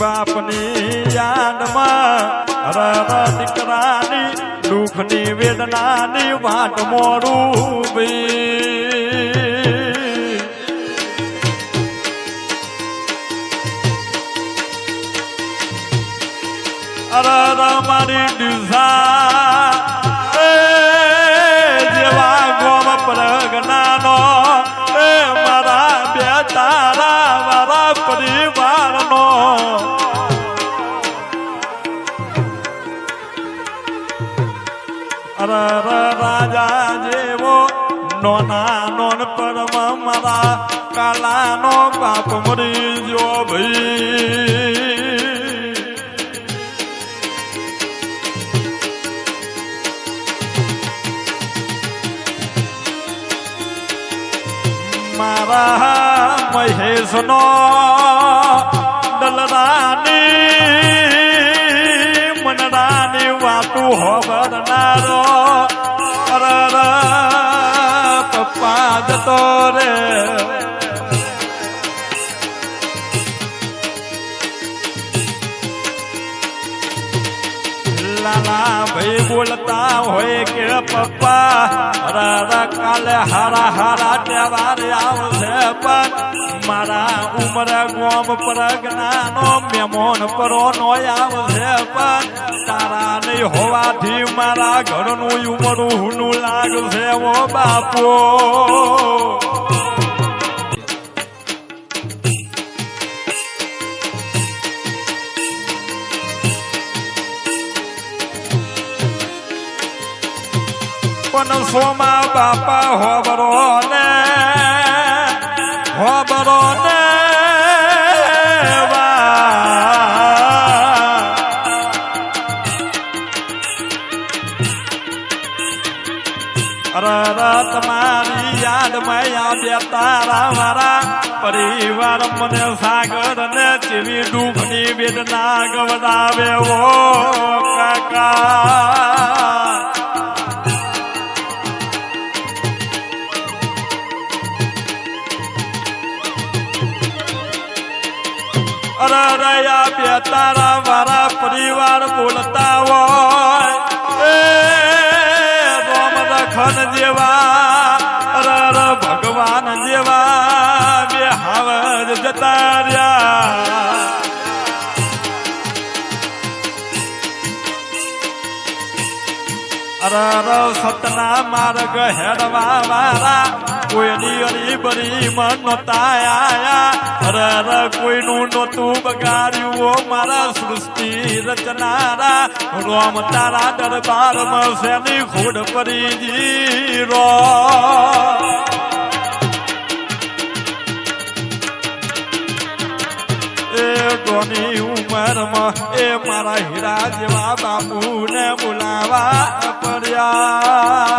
બાપની યાદમાં રર દીકરાની દુઃખની વેદનાની વાટ મોડું ભઈ અરે, મારી ડીઝા જેવા ગોમ મારા બે તારા, મારા પરિવારનો અરે રાજા જેવો. નોના નોન પરમ મારા કાલાનો બાપ મરી જો ભાઈ. મારા મહેશનો દલરાની લાલા ભાઈ બોલતા હોય કે પપ્પા અરર કાલે હારા હારા તહેવાર આવશે પણ મારા ઉમર ગોમ પ્રજ્ઞાનો મેમોન પરો નો આવશે પણ તારા નહીં હોવાથી મારા ઘરનું ઉમરું હુનું લાગશે ઓ બાપો. પણ સોમા બાપા હોબરો ને હોબરો ને વા. અરે અરે બે તારા મારા પરિવાર મને સાગર ને ચીવી દુઃખની વેદના ગવડાવે કાકા અરે રયા બે તારા મારા પરિવાર બોલતા હોય. એ રોમ રખન જેવા અરે ભગવાન જેવા બે હાવજ જતા રહ્યા. સતના માર્ગ હેડવા વાળા કોઈની અરી બરી મન નતા આયા અરર કોઈનું નતું બગાડ્યું ઓ મારા સૃષ્ટિ રચનારા રોમ તારા દરબારમાં શેની ખોડ પરી જી રો. ઉંમરમાં એ મારા હીરા જેવા બાપુને બોલાવા પડ્યા